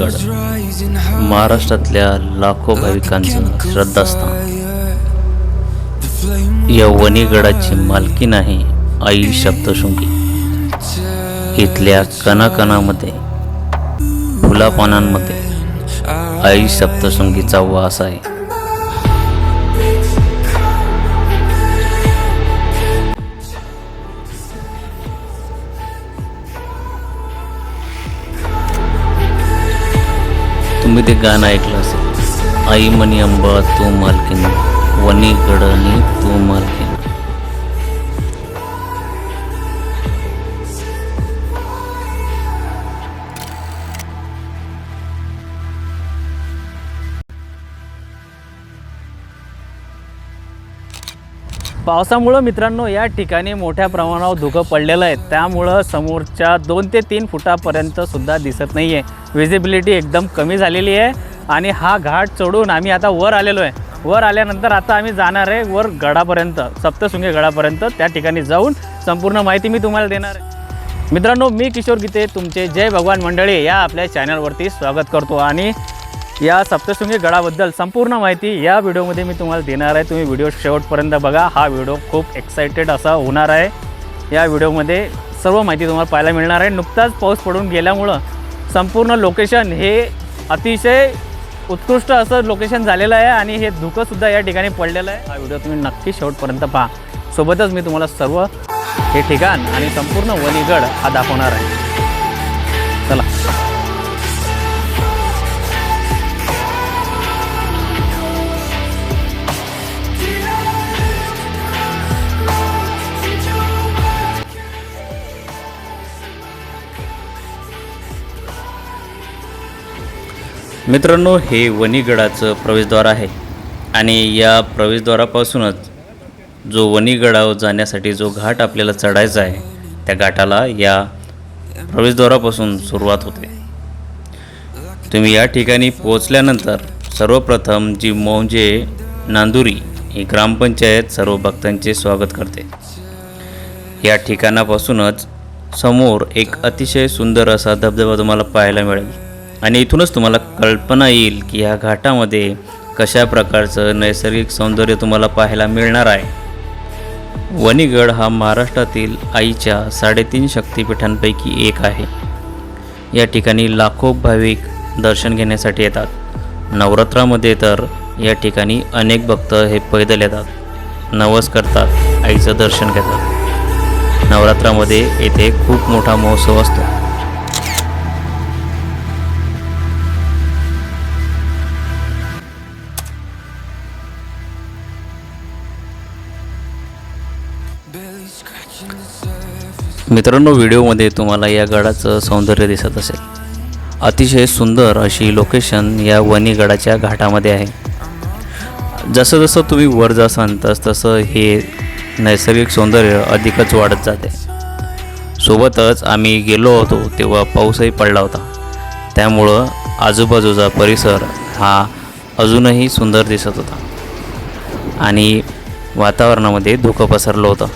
high. महाराष्ट्रातल्या लाखो भाविकांचं श्रद्धास्थान. या वणीगडाची मालकीण आहे आई सप्तशृंगी इथल्या कणाकणामध्ये फुलापानांमध्ये आई सप्तशृंगीचा वास आहे. तुम्ही ते गाणं ऐकलं असेल. आई म्हणी अंबा तू मालकीन. वनी गडनी तू मालकीन. पावसामुळं मित्रांनो या ठिकाणी मोठ्या प्रमाणावर धुकं पडलेलं आहे. त्यामुळं समोरच्या दोन ते तीन फुटापर्यंत सुद्धा दिसत नाही आहे विजिबिलिटी एकदम कमी झालेली आहे आणि हा घाट चढून आम्ही आता वर आलेलो आहे. वर आल्यानंतर आता आम्ही जाणार आहे वर गडापर्यंत सप्तशृंगी गडापर्यंत. त्या ठिकाणी जाऊन संपूर्ण माहिती मी तुम्हाला देणार आहे. मित्रांनो मी किशोर गीते तुमचे जय भगवान मंडळी या आपल्या चॅनलवरती स्वागत करतो आणि या सप्तशृंगी गडाबद्दल संपूर्ण माहिती या व्हिडिओमध्ये मी तुम्हाला देणार आहे. तुम्ही व्हिडिओ शेवटपर्यंत बघा. हा व्हिडिओ खूप एक्सायटेड असा होणार आहे. या व्हिडिओमध्ये सर्व माहिती तुम्हाला पाहायला मिळणार आहे. नुकताच पाऊस पडून गेल्यामुळं संपूर्ण लोकेशन हे अतिशय उत्कृष्ट असं लोकेशन झालेलं आहे आणि हे धुकंसुद्धा या ठिकाणी पडलेलं आहे. हा व्हिडिओ तुम्ही नक्की शेवटपर्यंत पहा. सोबतच मी तुम्हाला सर्व हे ठिकाण आणि संपूर्ण वणीगड हा दाखवणार आहे. चला. मित्रांनो हे वणीगडाचं प्रवेशद्वार आहे. आणि या प्रवेशद्वारापासूनच जो वणीगडावर जाण्यासाठी जो घाट आपल्याला चढायचा आहे त्या घाटाला या प्रवेशद्वारापासून सुरुवात होते. तुम्ही या ठिकाणी पोहोचल्यानंतर सर्वप्रथम जी मौजे नांदुरी ही ग्रामपंचायत सर्व भक्तांचे स्वागत करते. या ठिकाणापासूनच समोर एक अतिशय सुंदर असा धबधबा तुम्हाला पाहायला मिळेल. आणि इथूनच तुम्हाला कल्पना येईल की ह्या घाटामध्ये कशा प्रकारचं नैसर्गिक सौंदर्य तुम्हाला पाहायला मिळणार आहे. वणीगड हा महाराष्ट्रातील आईच्या साडेतीन शक्तिपीठांपैकी एक आहे. या ठिकाणी लाखो भाविक दर्शन घेण्यासाठी येतात. नवरात्रामध्ये तर या ठिकाणी अनेक भक्त हे पैदल येतात. नवस करतात आईचं दर्शन घेतात. नवरात्रामध्ये येथे खूप मोठा महोत्सव असतो. मित्रांनो व्हिडिओमध्ये तुम्हाला या गडाचं सौंदर्य दिसत असेल. अतिशय सुंदर अशी लोकेशन या वणीगडाच्या घाटामध्ये आहे. जसं जसं तुम्ही वर जासाल तस तसं हे नैसर्गिक सौंदर्य अधिकच वाढत जाते. सोबतच आम्ही गेलो होतो तेव्हा पाऊसही पडला होता. त्यामुळं आजूबाजूचा परिसर हा अजूनही सुंदर दिसत होता. आणि वातावरणामध्ये धुकं पसरलं होतं.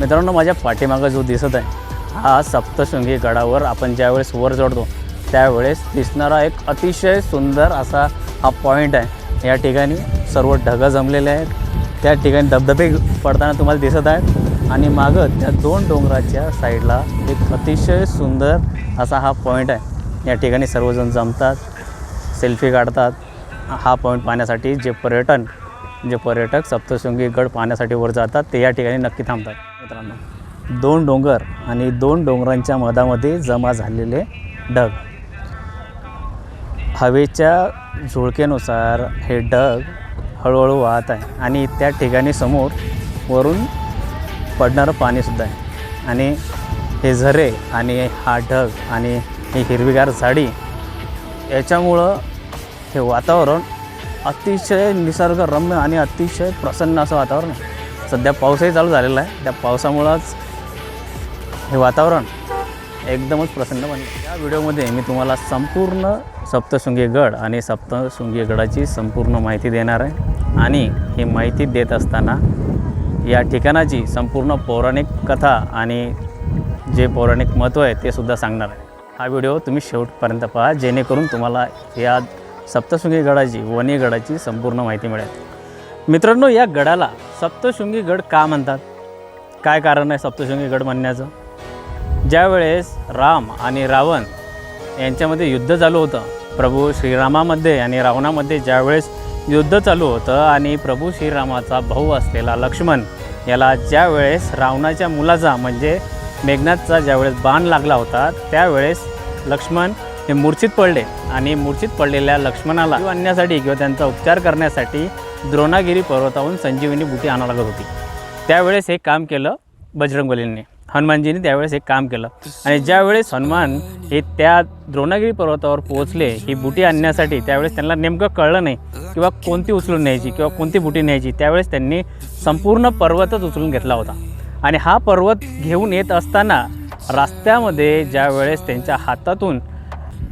मित्रांनो माझ्या पाठीमागं जो दिसत आहे हा सप्तशृंगी गडावर आपण ज्यावेळेस वर चढतो त्यावेळेस दिसणारा एक अतिशय सुंदर असा हा पॉईंट आहे. या ठिकाणी सर्व ढगं जमलेले आहेत. त्या ठिकाणी धबधबे पडताना तुम्हाला दिसत आहेत. आणि मागं त्या दोन डोंगराच्या साईडला एक अतिशय सुंदर असा हा पॉईंट आहे. या ठिकाणी सर्वजण जमतात सेल्फी काढतात. हा पॉईंट पाहण्यासाठी जे पर्यटन जे पर्यटक सप्तशृंगी गड पाहण्यासाठी वर जातात ते या ठिकाणी नक्की थांबतात. मित्रांनो. दोन डोंगर आणि दोन डोंगरांच्या मधामध्ये जमा झालेले ढग. हवेच्या झुळकेनुसार हे ढग हळूहळू वाहत आहे आणि त्या ठिकाणी समोर वरून पडणारं पाणीसुद्धा आहे. आणि हे झरे आणि हा ढग आणि ही हिरवीगार झाडी याच्यामुळं हे वातावरण अतिशय निसर्गरम्य आणि अतिशय प्रसन्न असं वातावरण आहे. सध्या पाऊसही चालू झालेला आहे. त्या पावसामुळंच हे वातावरण एकदमच प्रसन्न बनलं. या व्हिडिओमध्ये मी तुम्हाला संपूर्ण सप्तशृंगी गड आणि सप्तशृंगी गडाची संपूर्ण माहिती देणार आहे. आणि ही माहिती देत असताना या ठिकाणाची संपूर्ण पौराणिक कथा आणि जे पौराणिक महत्त्व आहे ते सुद्धा सांगणार आहे. हा व्हिडिओ तुम्ही शेवटपर्यंत पहा जेणेकरून तुम्हाला या सप्तशृंगी गडाची वनी गडाची संपूर्ण माहिती मिळेल. मित्रांनो या गडाला सप्तशृंगी गड का म्हणतात? काय कारण आहे सप्तशृंगी गड म्हणण्याचं? ज्यावेळेस राम आणि रावण यांच्यामध्ये युद्ध चालू होतं प्रभू श्रीरामामध्ये आणि रावणामध्ये ज्यावेळेस युद्ध चालू होतं आणि प्रभू श्रीरामाचा भाऊ असलेला लक्ष्मण याला ज्यावेळेस रावणाच्या मुलाचा म्हणजे मेघनाथचा ज्यावेळेस बाण लागला होता त्यावेळेस लक्ष्मण हे मूर्छित पडले आणि मूर्छित पडलेल्या लक्ष्मणाला जीव आणण्यासाठी किंवा त्यांचा उपचार करण्यासाठी द्रोणागिरी पर्वताहून संजीवनी बुटी आणावं लागत होती. त्यावेळेस हे काम केलं बजरंगबलींनी. हनुमानजींनी त्यावेळेस हे काम केलं. आणि ज्यावेळेस हनुमान हे त्या द्रोणागिरी पर्वतावर पोहोचले ही बुटी आणण्यासाठी त्यावेळेस त्यांना नेमकं कळलं नाही किंवा कोणती उचलून न्यायची किंवा कोणती बुटी न्यायची त्यावेळेस त्यांनी संपूर्ण पर्वतच उचलून घेतला होता. आणि हा पर्वत घेऊन येत असताना रस्त्यामध्ये ज्यावेळेस त्यांच्या हातातून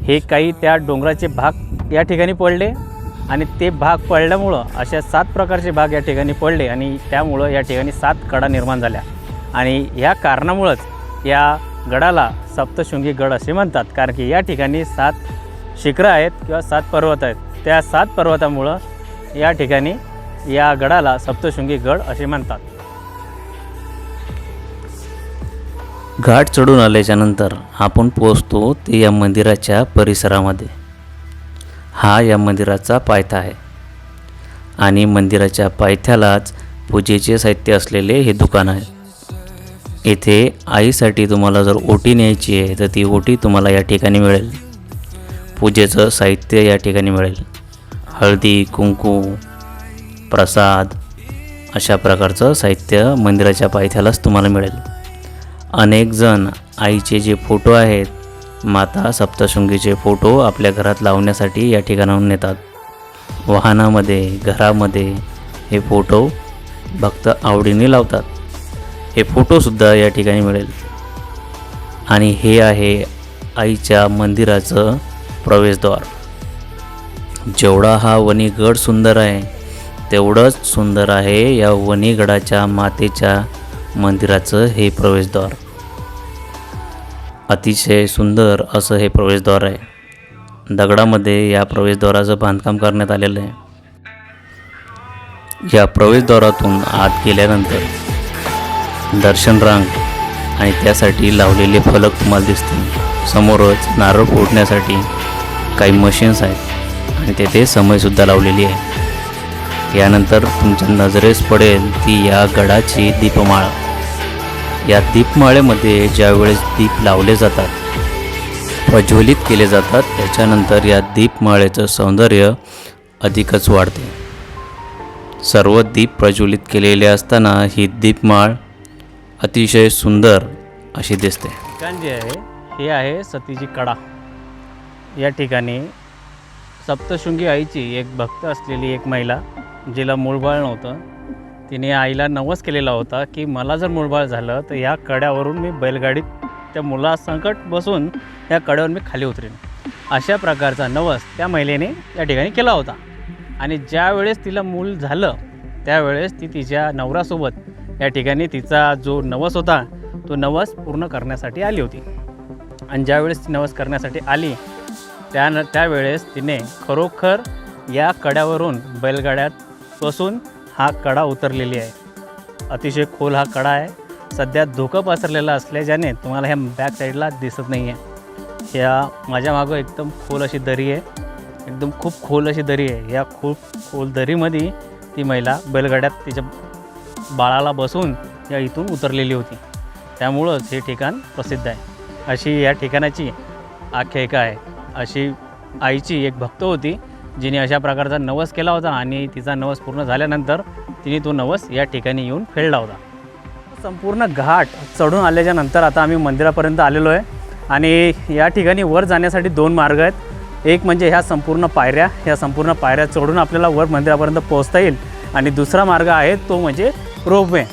हे काही त्या डोंगराचे भाग या ठिकाणी पडले आणि ते भाग पडल्यामुळं अशा सात प्रकारचे भाग या ठिकाणी पडले आणि त्यामुळं या ठिकाणी सात कडा निर्माण झाल्या. आणि ह्या कारणामुळंच या गडाला सप्तशृंगी गड असे म्हणतात कारण की या ठिकाणी सात शिखरं आहेत किंवा सात पर्वत आहेत. त्या सात पर्वतामुळं या ठिकाणी या गडाला सप्तशृंगी गड असे म्हणतात. घाट चढून आल्याच्यानंतर आपण पोचतो ते या मंदिराच्या परिसरामध्ये. हा या मंदिराचा पायथा आहे. आणि मंदिराच्या पायथ्यालाच पूजेचे साहित्य असलेले हे दुकान आहे. येथे आईसाठी तुम्हाला जर ओटी न्यायची आहे तर ती ओटी तुम्हाला या ठिकाणी मिळेल. पूजेचं साहित्य या ठिकाणी मिळेल. हळदी कुंकू प्रसाद अशा प्रकारचं साहित्य मंदिराच्या पायथ्यालाच तुम्हाला मिळेल. अनेकजण आईचे जे फोटो आहेत माता सप्तशृंगीचे फोटो आपल्या घरात लावण्यासाठी या ठिकाणाहून नेतात. वाहनामध्ये घरामध्ये हे फोटो भक्त आवडीने लावतात. हे फोटोसुद्धा या ठिकाणी मिळेल. आणि हे आहे आईच्या मंदिराचं प्रवेशद्वार. जेवढा हा वणीगड सुंदर आहे तेवढंच सुंदर आहे या वणीगडाच्या मातेच्या मंदिराचं हे प्रवेशद्वार. अतिशय सुंदर असं हे प्रवेशद्वार आहे. दगडामध्ये या प्रवेशद्वाराचं बांधकाम करण्यात आलेलं आहे. या प्रवेशद्वारातून आत गेल्यानंतर दर्शन रांग आणि त्यासाठी लावलेले फलक तुम्हाला दिसतील. समोरच नारळ फोडण्यासाठी काही मशीन्स आहेत आणि तेथे समयसुद्धा लावलेली आहे. यानंतर तुमच्या नजरेस पडेल ती या गडाची दीपमाळ. या दीपमाळेमध्ये ज्यावेळेस दीप लावले जातात प्रज्वलित केले जातात त्याच्यानंतर या दीपमाळेचं सौंदर्य अधिकच वाढते. सर्व दीप प्रज्वलित केलेले असताना ही दीपमाळ अतिशय सुंदर अशी दिसते. ठिकाण जे आहे हे आहे सतीची कडा. या ठिकाणी सप्तशृंगी आईची एक भक्त असलेली एक महिला जिला मूळबाळ नव्हतं तिने आईला नवस केलेला होता की मला जर मुळबाळ झालं तर या कड्यावरून मी बैलगाडीत त्या मुलासंकट बसून या कड्यावर मी खाली उतरेन. अशा प्रकारचा नवस त्या महिलेने या ठिकाणी केला होता. आणि ज्यावेळेस तिला मूल झालं त्यावेळेस ती तिच्या नवरासोबत या ठिकाणी तिचा जो नवस होता तो नवस पूर्ण करण्यासाठी आली होती. आणि ज्यावेळेस ती नवस करण्यासाठी आली त्या त्यावेळेस तिने खरोखर या कड्यावरून बैलगाड्यात बसून हा कडा उतरलेली आहे. अतिशय खोल हा कडा आहे. सध्या धोकं पसरलेला असल्याच्याने तुम्हाला ह्या बॅक साईडला दिसत नाही आहे ह्या माझ्या मागं एकदम खोल अशी दरी आहे. एकदम खूप खोल अशी दरी आहे. या खूप खोल दरीमध्ये ती महिला बैलगाड्यात तिच्या बाळाला बसून या इथून उतरलेली होती. त्यामुळंच हे ठिकाण प्रसिद्ध आहे. अशी या ठिकाणाची आख्यायिका आहे. अशी आईची एक भक्त होती. जिने अशा प्रकारचा नवस केला होता आणि तिचा नवस पूर्ण झाल्यानंतर तिने तो नवस या ठिकाणी येऊन फेडला होता. संपूर्ण घाट चढून आल्याच्यानंतर आता आम्ही मंदिरापर्यंत आलेलो आहे. आणि या ठिकाणी वर जाण्यासाठी दोन मार्ग आहेत. एक म्हणजे ह्या संपूर्ण पायऱ्या ह्या संपूर्ण पायऱ्या चढून आपल्याला वर मंदिरापर्यंत पोहोचता येईल. आणि दुसरा मार्ग आहे तो म्हणजे रोपवे.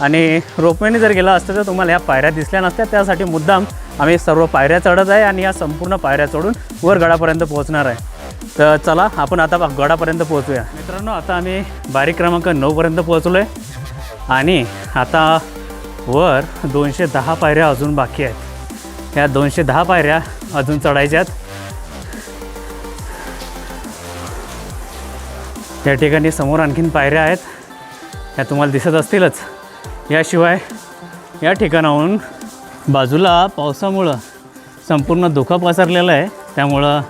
आणि रोपवेने जर गेला असतं तर तुम्हाला ह्या पायऱ्या दिसल्या नसत्या. त्यासाठी मुद्दाम आम्ही सर्व पायऱ्या चढत आहे आणि या संपूर्ण पायऱ्या चढून वर गडापर्यंत पोहोचणार आहे. तर चला आपण आता गडापर्यंत पोहोचूया. मित्रांनो आता आम्ही बारीक क्रमांक नऊपर्यंत पोहोचलो आहे आणि आता वर दोनशे दहा पायऱ्या अजून बाकी आहेत. ह्या दोनशे दहा पायऱ्या अजून चढायच्यात या ठिकाणी समोर आणखीन पायऱ्या आहेत. ह्या तुम्हाला दिसत असतीलच. याशिवाय या ठिकाणाहून बाजूला पावसामुळं संपूर्ण धोका पसरलेला आहे. त्यामुळं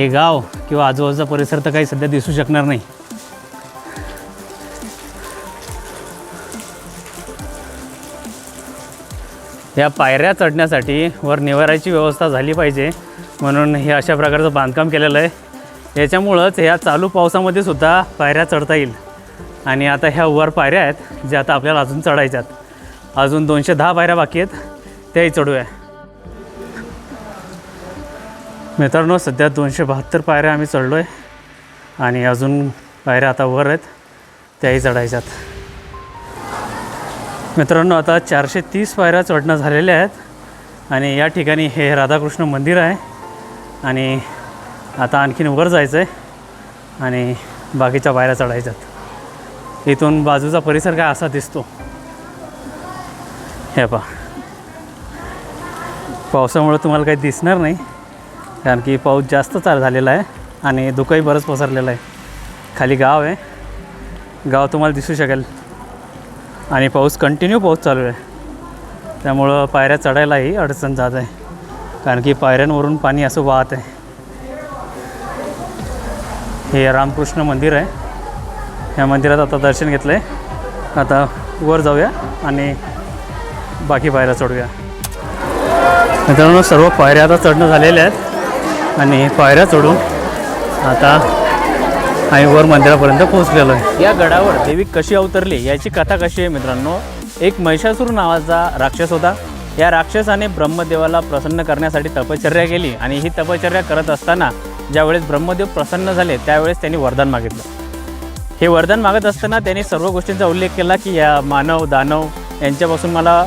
हे गाव किंवा आजूबाजूचा परिसर तर काही सध्या दिसू शकणार नाही. या पायऱ्या चढण्यासाठी वर निवाराची व्यवस्था झाली पाहिजे. म्हणून हे अशा प्रकारचं बांधकाम केलेलं आहे. याच्यामुळंच ह्या चालू पावसामध्ये सुद्धा पायऱ्या चढता येईल. आणि आता ह्या वर पायऱ्या आहेत ज्या आता आपल्याला अजून चढायच्यात अजून दोनशे दहा पायऱ्या बाकी आहेत. त्याही चढूया. मित्रांनो सध्या दोनशे बहात्तर पायऱ्या आम्ही चढलो आहे आणि अजून पायऱ्या आता वर आहेत त्याही चढायच्यात. मित्रांनो आता चारशे तीस पायऱ्या चढणं झालेल्या आहेत आणि या ठिकाणी हे राधाकृष्ण मंदिर आहे आणि आता आणखीन वर जायचं आहे आणि बाकीच्या पायऱ्या चढायच्यात. इथून बाजूचा परिसर काय असा दिसतो? हे पा पावसामुळं तुम्हाला काही दिसणार नाही. कारण की पाऊस जास्त चार झालेला आहे आणि धुकंही बरंच पसरलेलं आहे. खाली गाव आहे. गाव तुम्हाला दिसू शकेल. आणि पाऊस कंटिन्यू पाऊस चालू आहे. त्यामुळं पायऱ्या चढायलाही अडचण जात आहे. कारण की पायऱ्यांवरून पाणी असं वाहत आहे. हे रामकृष्ण मंदिर आहे. ह्या मंदिरात आता दर्शन घेतलं आहे आता वर जाऊया आणि बाकी पायऱ्या चढूया. मित्रांनो सर्व पायऱ्या आता चढणं झालेल्या आहेत. आणि पायऱ्या चढून आता आम्ही वर मंदिरापर्यंत पोहोचलेलो आहे. या गडावर देवी कशी अवतरली याची कथा कशी आहे मित्रांनो? एक महिषासूर नावाचा राक्षस होता. या राक्षसाने ब्रह्मदेवाला प्रसन्न करण्यासाठी तपश्चर्या केली आणि ही तपश्चर्या करत असताना ज्यावेळेस ब्रह्मदेव प्रसन्न झाले त्यावेळेस त्यांनी वरदान मागितलं. हे वरदान मागत असताना त्यांनी सर्व गोष्टींचा उल्लेख केला की या मानव दानव यांच्यापासून मला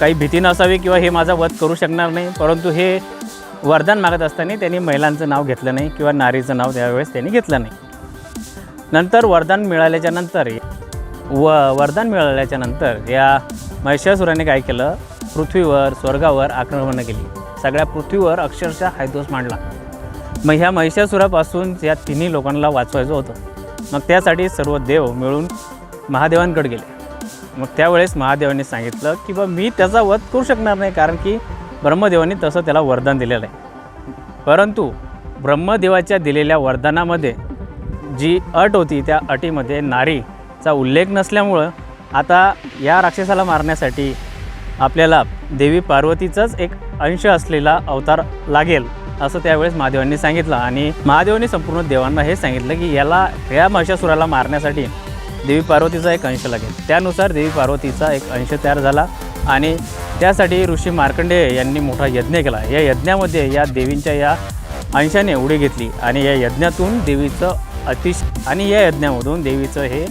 काही भीती नसावी किंवा हे माझा वध करू शकणार नाही. परंतु हे वरदान मागत असताना त्यांनी महिलांचं नाव घेतलं नाही किंवा नारीचं नाव त्यावेळेस त्यांनी घेतलं नाही. नंतर वरदान मिळाल्याच्या नंतर व वरदान मिळाल्याच्या नंतर या महिषासुराने काय केलं? पृथ्वीवर स्वर्गावर आक्रमणं केली. सगळ्या पृथ्वीवर अक्षरशः हायदोस मांडला. मग ह्या महिषासुरापासून या तिन्ही लोकांना वाचवायचं होतं. मग त्यासाठी सर्व देव मिळून महादेवांकडे गेले. मग त्यावेळेस महादेवांनी सांगितलं की बा मी त्याचा वध करू शकणार नाही कारण की ब्रह्मदेवाने तसं त्याला वरदान दिलेलं आहे. परंतु ब्रह्मदेवाच्या दिलेल्या वरदानामध्ये जी अट होती त्या अटीमध्ये नारीचा उल्लेख नसल्यामुळं आता या राक्षसाला मारण्यासाठी आपल्याला देवी पार्वतीचाच एक अंश असलेला अवतार लागेल असं त्यावेळेस महादेवांनी सांगितलं. आणि महादेवांनी संपूर्ण देवांना हे सांगितलं की याला या महिषासुराला मारण्यासाठी देवी पार्वतीचा एक अंश लागेल. त्यानुसार देवी पार्वतीचा एक अंश तयार झाला. आणि त्यासाठी ऋषी मार्कंडेय यांनी मोठा यज्ञ केला. या यज्ञामध्ये या देवींच्या या अंशाने उडी घेतली आणि या यज्ञातून देवीचं अतिश आणि या यज्ञामधून देवीचं हे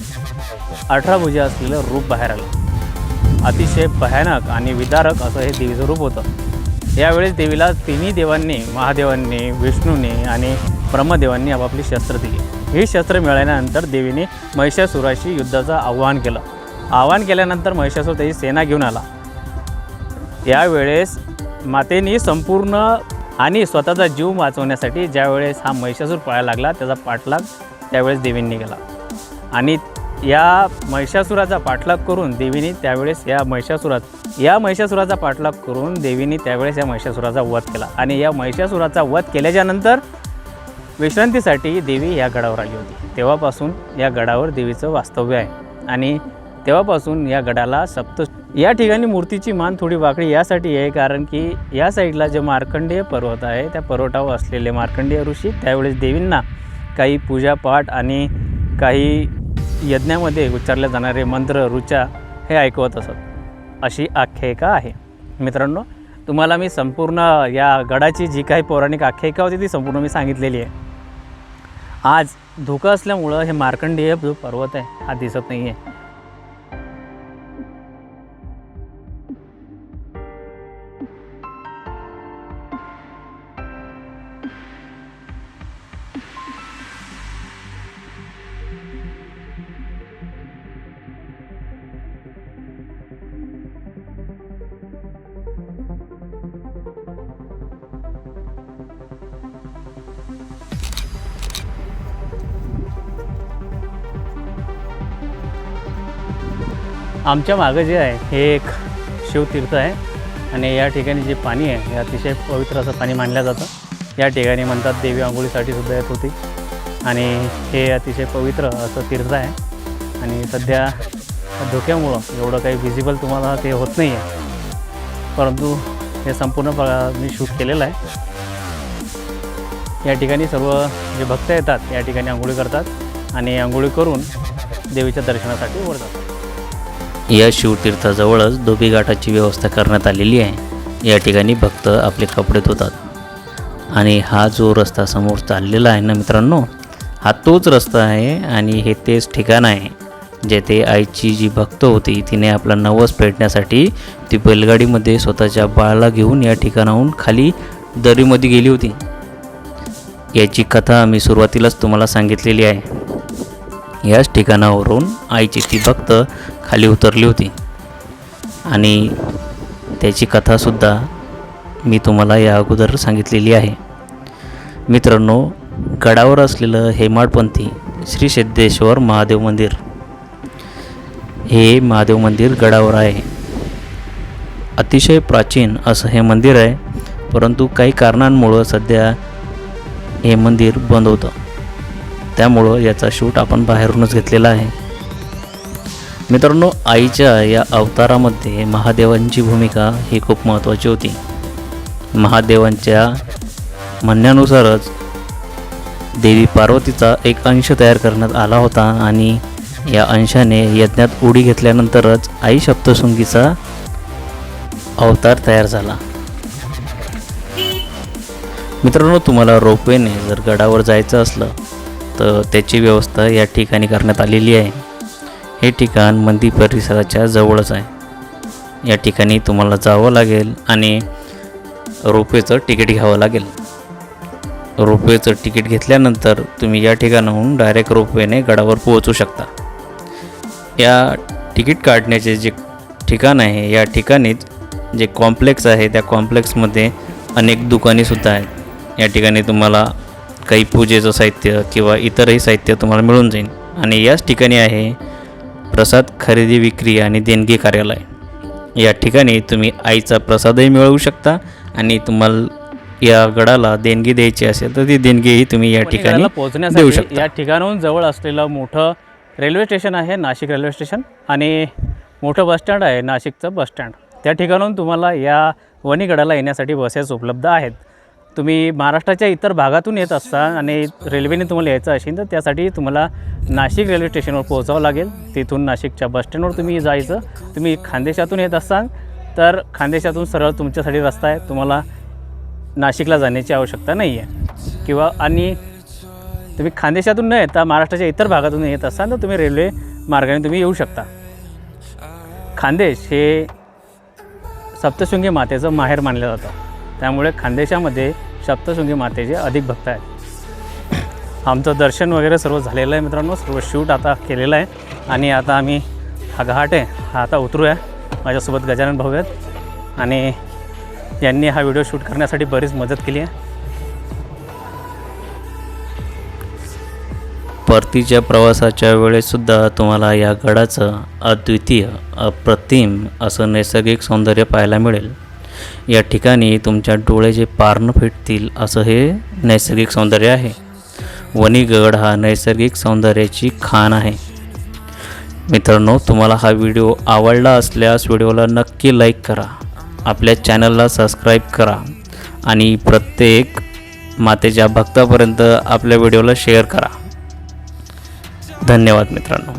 अठरा भुजा असलेलं रूप बाहेर आलं. अतिशय भयानक आणि विदारक असं हे देवीचं रूप होतं. यावेळेस देवीला तिन्ही देवांनी महादेवांनी विष्णूने आणि ब्रह्मदेवांनी आपापली शस्त्र दिली. ही शस्त्र मिळाल्यानंतर देवीने महिषासुराशी युद्धाचं आव्हान केलं. आव्हान केल्यानंतर महिषासूर त्याची सेना घेऊन आला. यावेळेस मातेने संपूर्ण आणि स्वतःचा जीव वाचवण्यासाठी ज्यावेळेस हा महिषासूर पळायला लागला त्याचा पाठलाग त्यावेळेस देवींनी केला. आणि या महिषासुराचा पाठलाग करून देवीने त्यावेळेस या महिषासुरात या महिषासुराचा पाठलाग करून देवीने त्यावेळेस या महिषासुराचा वध केला. आणि या महिषासुराचा वध केल्याच्यानंतर विश्रांतीसाठी देवी या गडावर आली होती. तेव्हापासून या गडावर देवीचं वास्तव्य आहे. आणि तेव्हापासून या गडाला सप्त या ठिकाणी मूर्तीची मान थोडी वाकडी यासाठी आहे कारण की या साईडला जे मार्कंडेय पर्वत आहे त्या पर्वतावर असलेले मार्कंडेय ऋषी त्यावेळेस देवींना काही पूजापाठ आणि काही यज्ञामध्ये उच्चारले जाणारे मंत्र ऋचा हे ऐकवत असत. अशी आख्यायिका आहे. मित्रांनो तुम्हाला मी संपूर्ण या गडाची जी काही पौराणिक आख्यायिका होती ती संपूर्ण मी सांगितलेली आहे. आज धोका असल्यामुळं हे मार्कंडेय जो पर्वत आहे हा दिसत नाही आहे आमच्या मागं जे आहे हे एक शिवतीर्थ आहे. आणि या ठिकाणी जे पाणी आहे हे अतिशय पवित्र असं पाणी मानलं जातं. या ठिकाणी म्हणतात देवी आंघोळीसाठी सुद्धा येत होती. आणि हे अतिशय पवित्र असं तीर्थ आहे. आणि सध्या धोक्यामुळं एवढं काही विजिबल तुम्हाला ते होत नाही आहे परंतु हे संपूर्ण प- मी शूट केलेलं आहे. या ठिकाणी सर्व जे भक्त येतात या ठिकाणी आंघोळी करतात. आणि आंघोळी करून देवीच्या दर्शनासाठी वर जातात. या शिवतीर्थाजवळच धोबी घाटाची व्यवस्था करण्यात आलेली आहे. या ठिकाणी भक्त आपले कपडे धुतात. आणि हा जो रस्ता समोर चाललेला आहे ना मित्रांनो हा तोच रस्ता आहे आणि हे तेच ठिकाण आहे जेथे आईची जी भक्त होती तिने आपला नवस पेटण्यासाठी ती बैलगाडीमध्ये स्वतःच्या बाळाला घेऊन या ठिकाणाहून खाली दरीमध्ये गेली होती. याची कथा मी सुरुवातीलाच तुम्हाला सांगितलेली आहे. याच ठिकाणावरून आईची ती भक्त खाली उतरली होती. आणि त्याची कथासुद्धा मी तुम्हाला या अगोदर सांगितलेली आहे. मित्रांनो गडावर असलेलं हेमाडपंथी श्री सिद्धेश्वर महादेव मंदिर हे महादेव मंदिर गडावर आहे. अतिशय प्राचीन असं हे मंदिर आहे परंतु काही कारणांमुळं सध्या हे मंदिर बंद होतं. त्यामुळं याचा शूट आपण बाहेरूनच घेतलेला आहे. मित्रांनो आईच्या या अवतारामध्ये महादेवांची भूमिका ही खूप महत्त्वाची होती. महादेवांच्या म्हणण्यानुसारच देवी पार्वतीचा एक अंश तयार करण्यात आला होता आणि या अंशाने यज्ञात उडी घेतल्यानंतरच आई सप्तशृंगीचा अवतार तयार झाला. मित्रांनो तुम्हाला रोपवेने जर गडावर जायचं असलं तर त्याची व्यवस्था या ठिकाणी करण्यात आलेली आहे. हे ठिकाण मंदिर परिसराच्या जवळच आहे. या ठिकाणी तुम्हाला जावं लागेल आणि रोपवेचं तिकीट घ्यावं लागेल. रोपवेचं तिकीट घेतल्यानंतर तुम्ही या ठिकाणाहून डायरेक्ट रोपवेने गडावर पोहोचू शकता. या तिकीट काढण्याचे जे ठिकाण आहे या ठिकाणीच जे कॉम्प्लेक्स आहे त्या कॉम्प्लेक्समध्ये अनेक दुकानेसुद्धा आहेत. या ठिकाणी तुम्हाला काही पूजेचं साहित्य किंवा इतरही साहित्य तुम्हाला मिळून जाईल. आणि याच ठिकाणी आहे प्रसाद खरेदी विक्री आणि देणगी कार्यालय. या ठिकाणी तुम्ही आईचा प्रसादही मिळवू शकता आणि तुम्हाला या गडाला देणगी द्यायची असेल तर ती देणगीही तुम्ही या ठिकाणी वणीगडाला देऊ पोहोचण्यासाठी शकता. या ठिकाणाहून जवळ असलेलं मोठं रेल्वे स्टेशन आहे नाशिक रेल्वे स्टेशन आणि मोठं बसस्टँड आहे नाशिकचं बसस्टँड त्या ठिकाणाहून तुम्हाला या वणीगडाला येण्यासाठी बसेस उपलब्ध आहेत. तुम्ही महाराष्ट्राच्या इतर भागातून येत असता आणि रेल्वेने तुम्हाला यायचं असेल तर त्यासाठी तुम्हाला नाशिक रेल्वे स्टेशनवर पोहोचावं लागेल. तिथून नाशिकच्या बसस्टँडवर तुम्ही जायचं. तुम्ही खानदेशातून येत असाल तर खानदेशातून सरळ तुमच्यासाठी रस्ता आहे. तुम्हाला नाशिकला जाण्याची आवश्यकता नाही आहे किंवा आणि तुम्ही खानदेशातून न येता महाराष्ट्राच्या इतर भागातून येत असाल तर तुम्ही रेल्वे मार्गाने तुम्ही येऊ शकता. खानदेश हे सप्तशृंगी मातेचं माहेर मानलं जातं. त्यामुळे खानदेशामध्ये सप्तशृंगी मातेचे अधिक भक्त आहेत. आमचं दर्शन वगैरे सर्व झालेलं आहे मित्रांनो सर्व शूट आता केलेलं आहे. आणि आता आम्ही हा घाट आहे हा आता उतरूया. माझ्यासोबत गजानन भाऊ आहेत. आणि यांनी हा व्हिडिओ शूट करण्यासाठी बरीच मदत केली आहे. परतीच्या प्रवासाच्या वेळेसुद्धा तुम्हाला या गडाचं अद्वितीय अप्रतिम असं नैसर्गिक सौंदर्य पाहायला मिळेल. या ठिकाणी तुमच्या डोळ्याचे पारणं फिटतील असं हे नैसर्गिक सौंदर्य आहे. वणीगड हा नैसर्गिक सौंदर्याची खाण आहे. मित्रांनो तुम्हाला हा व्हिडिओ आवडला असल्यास व्हिडिओला नक्की लाईक करा आपल्या चॅनलला सबस्क्राईब करा आणि प्रत्येक मातेच्या भक्तापर्यंत आपल्या व्हिडिओला शेअर करा. धन्यवाद मित्रांनो.